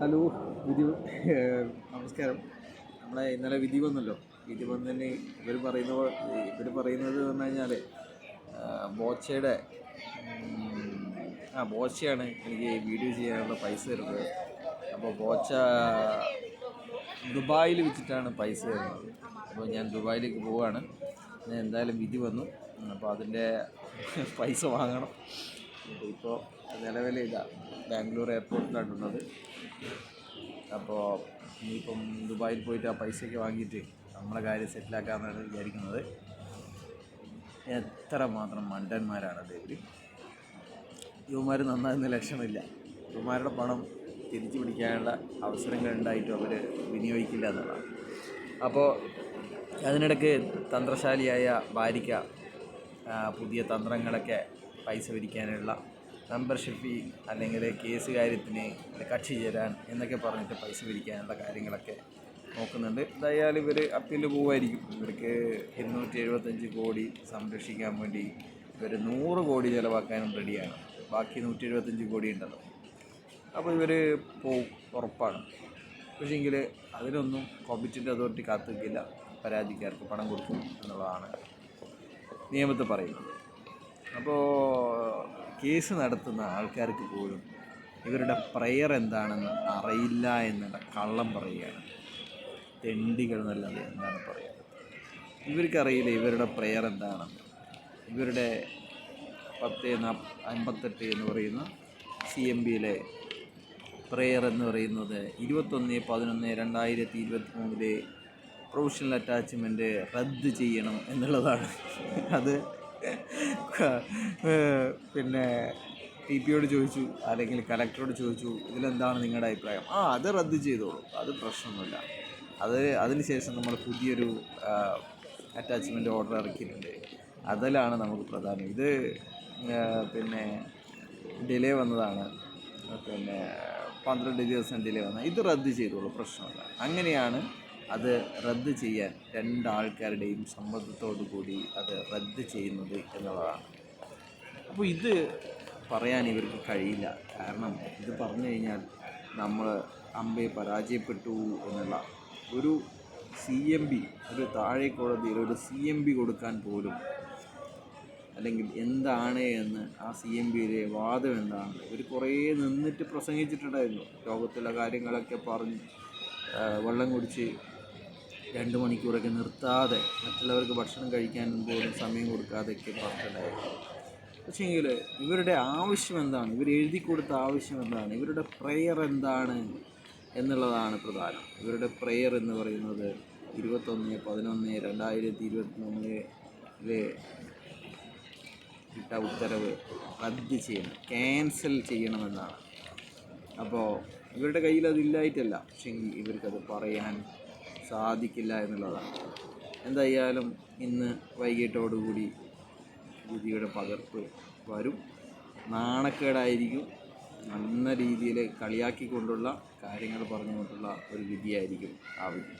Hello വിധി നമസ്കാരം. നമ്മളെ ഇന്നലെ വിധി വന്നല്ലോ. വിധി വന്നതിന് ഇവർ പറയുന്ന ഇവർ പറയുന്നത് പറഞ്ഞു കഴിഞ്ഞാൽ ബോച്ചയുടെ ആ ബോച്ചയാണ് എനിക്ക് വീഡിയോ ചെയ്യാനുള്ള പൈസ തരുന്നത്. അപ്പോൾ ബോച്ച ദുബായിൽ വെച്ചിട്ടാണ് പൈസ തരുന്നത്. അപ്പോൾ ഞാൻ ദുബായിലേക്ക് പോവുകയാണ്. ഞാൻ എന്തായാലും വിധി വന്നു. അപ്പോൾ അതിന്റെ പൈസ വാങ്ങണം. ഇപ്പോൾ നിലവിൽ ഇതാ ബാംഗ്ലൂർ എയർപോർട്ടിലാണ് ഉള്ളത്. അപ്പോൾ ഇനിയിപ്പം ദുബായിൽ പോയിട്ട് ആ പൈസയൊക്കെ വാങ്ങിയിട്ട് നമ്മളെ കാര്യം സെറ്റിലാക്കാമെന്നാണ് വിചാരിക്കുന്നത്. എത്ര മാത്രം മണ്ടന്മാരാണ് ഇവർ യുവമാർ നന്നാകുന്ന ലക്ഷണമില്ല യുവമാരുടെ പണം തിരിച്ചു പിടിക്കാനുള്ള അവസരങ്ങൾ ഉണ്ടായിട്ടും അവർ വിനിയോഗിക്കില്ല എന്നുള്ളതാണ്. അപ്പോൾ അതിനിടയ്ക്ക് തന്ത്രശാലിയായ ഭാര്യയ്ക്ക പുതിയ തന്ത്രങ്ങളൊക്കെ പൈസ പിരിക്കാനുള്ള മെമ്പർഷിപ്പ് ഫീ അല്ലെങ്കിൽ കേസ് കാര്യത്തിന് കക്ഷി ചേരാൻ എന്നൊക്കെ പറഞ്ഞിട്ട് പൈസ പിരിക്കാനുള്ള കാര്യങ്ങളൊക്കെ നോക്കുന്നുണ്ട്. എന്തായാലും ഇവർ അപ്പീൽ പോകുമായിരിക്കും ഇവർക്ക് ഇരുന്നൂറ്റി എഴുപത്തഞ്ച് കോടി സംരക്ഷിക്കാൻ വേണ്ടി ഇവർ നൂറ് കോടി ചിലവാക്കാനും റെഡിയാണ് ബാക്കി നൂറ്റി എഴുപത്തഞ്ച് കോടി ഉണ്ടല്ലോ. അപ്പോൾ ഇവർ പോവും ഉറപ്പാണ്. പക്ഷേങ്കിൽ അതിനൊന്നും കോമ്പറ്റന്റ് അതോറിറ്റി കാത്തു നിൽക്കില്ല. പരാതിക്കാർക്ക് പണം കൊടുക്കും എന്നുള്ളതാണ് നിയമത്തിൽ പറയുന്നത്. അപ്പോൾ കേസ് നടത്തുന്ന ആൾക്കാർക്ക് പോലും ഇവരുടെ പ്രയർ എന്താണെന്ന് അറിയില്ല എന്നുള്ള കള്ളം പറയുകയാണ്. തെണ്ടികൾ എന്നല്ലാതെ എന്താണ് പറയുന്നത്? ഇവർക്കറിയില്ല ഇവരുടെ പ്രയർ എന്താണെന്ന്. ഇവരുടെ പത്ത് നാ- അമ്പത്തെട്ട് എന്ന് പറയുന്ന സി എം ബിയിലെ പ്രെയർ എന്ന് പറയുന്നത് ഇരുപത്തൊന്ന് പതിനൊന്ന് രണ്ടായിരത്തി ഇരുപത്തി മൂന്നിലെ പ്രൊഫഷണൽ അറ്റാച്ച്മെന്റ് റദ്ദ് ചെയ്യണം എന്നുള്ളതാണ്. അത് പിന്നെ ടി പിയോട് ചോദിച്ചു അല്ലെങ്കിൽ കലക്ടറോട് ചോദിച്ചു ഇതിലെന്താണ് നിങ്ങളുടെ അഭിപ്രായം? ആ അത് റദ്ദ് ചെയ്തോളൂ. അത് പ്രശ്നമൊന്നുമില്ല. അത് അതിന് ശേഷം നമ്മൾ പുതിയൊരു അറ്റാച്ച്മെന്റ് ഓർഡർ ഇറക്കിയിട്ടുണ്ട്. അതിലാണ് നമുക്ക് പ്രധാനം. ഇത് പിന്നെ ഡിലേ വന്നതാണ്. പിന്നെ പന്ത്രണ്ട് ദിവസം ഡിലേ വന്ന ഇത് റദ്ദ് ചെയ്തോളൂ. പ്രശ്നമില്ല അങ്ങനെയാണ് അത് റദ്ദ് ചെയ്യാൻ രണ്ടാൾക്കാരുടെയും സമ്മതത്തോടു കൂടി അത് റദ്ദ് ചെയ്യുന്നത് എന്നുള്ളതാണ്. അപ്പോൾ ഇത് പറയാൻ ഇവർക്ക് കഴിയില്ല. കാരണം ഇത് പറഞ്ഞു കഴിഞ്ഞാൽ നമ്മൾ അമ്പയെ പരാജയപ്പെട്ടു എന്നുള്ള ഒരു സി എം ബി ഒരു താഴെ കോടതിയിൽ ഒരു സി എം ബി കൊടുക്കാൻ പോലും അല്ലെങ്കിൽ എന്താണ് എന്ന് ആ സി എം ബിയിലെ വാദം എന്താണ് ഇവർ കുറേ നിന്നിട്ട് പ്രസംഗിച്ചിട്ടുണ്ടായിരുന്നു. ലോകത്തിലെ കാര്യങ്ങളൊക്കെ പറഞ്ഞ് വെള്ളം കുടിച്ച് രണ്ട് മണിക്കൂറൊക്കെ നിർത്താതെ മറ്റുള്ളവർക്ക് ഭക്ഷണം കഴിക്കാൻ പോലും സമയം കൊടുക്കാതെയൊക്കെ പറഞ്ഞിട്ടുണ്ടായിരുന്നു പക്ഷേങ്കിൽ ഇവരുടെ ആവശ്യം എന്താണ്? ഇവർ എഴുതി കൊടുത്ത ആവശ്യം എന്താണ്? ഇവരുടെ പ്രെയർ എന്താണ് എന്നുള്ളതാണ് പ്രധാനം. ഇവരുടെ പ്രെയർ എന്ന് പറയുന്നത് ഇരുപത്തൊന്ന് പതിനൊന്ന് രണ്ടായിരത്തി ഇരുപത്തി മൂന്നിലെ ഉത്തരവ് റദ്ദ് ചെയ്യണം. ക്യാൻസൽ ചെയ്യണമെന്നാണ്. അപ്പോൾ ഇവരുടെ കയ്യിൽ അതില്ലായിട്ടല്ല പക്ഷേ ഇവർക്കത് പറയാൻ സാധിക്കില്ല എന്നുള്ളതാണ്. എന്തായാലും ഇന്ന് വൈകിട്ടോടുകൂടി വിധിയുടെ പകർപ്പ് വരും. നാണക്കേടായിരിക്കും. നല്ല രീതിയിൽ കളിയാക്കിക്കൊണ്ടുള്ള കാര്യങ്ങൾ പറഞ്ഞുകൊണ്ടുള്ള ഒരു വിധിയായിരിക്കും ആ വിധി.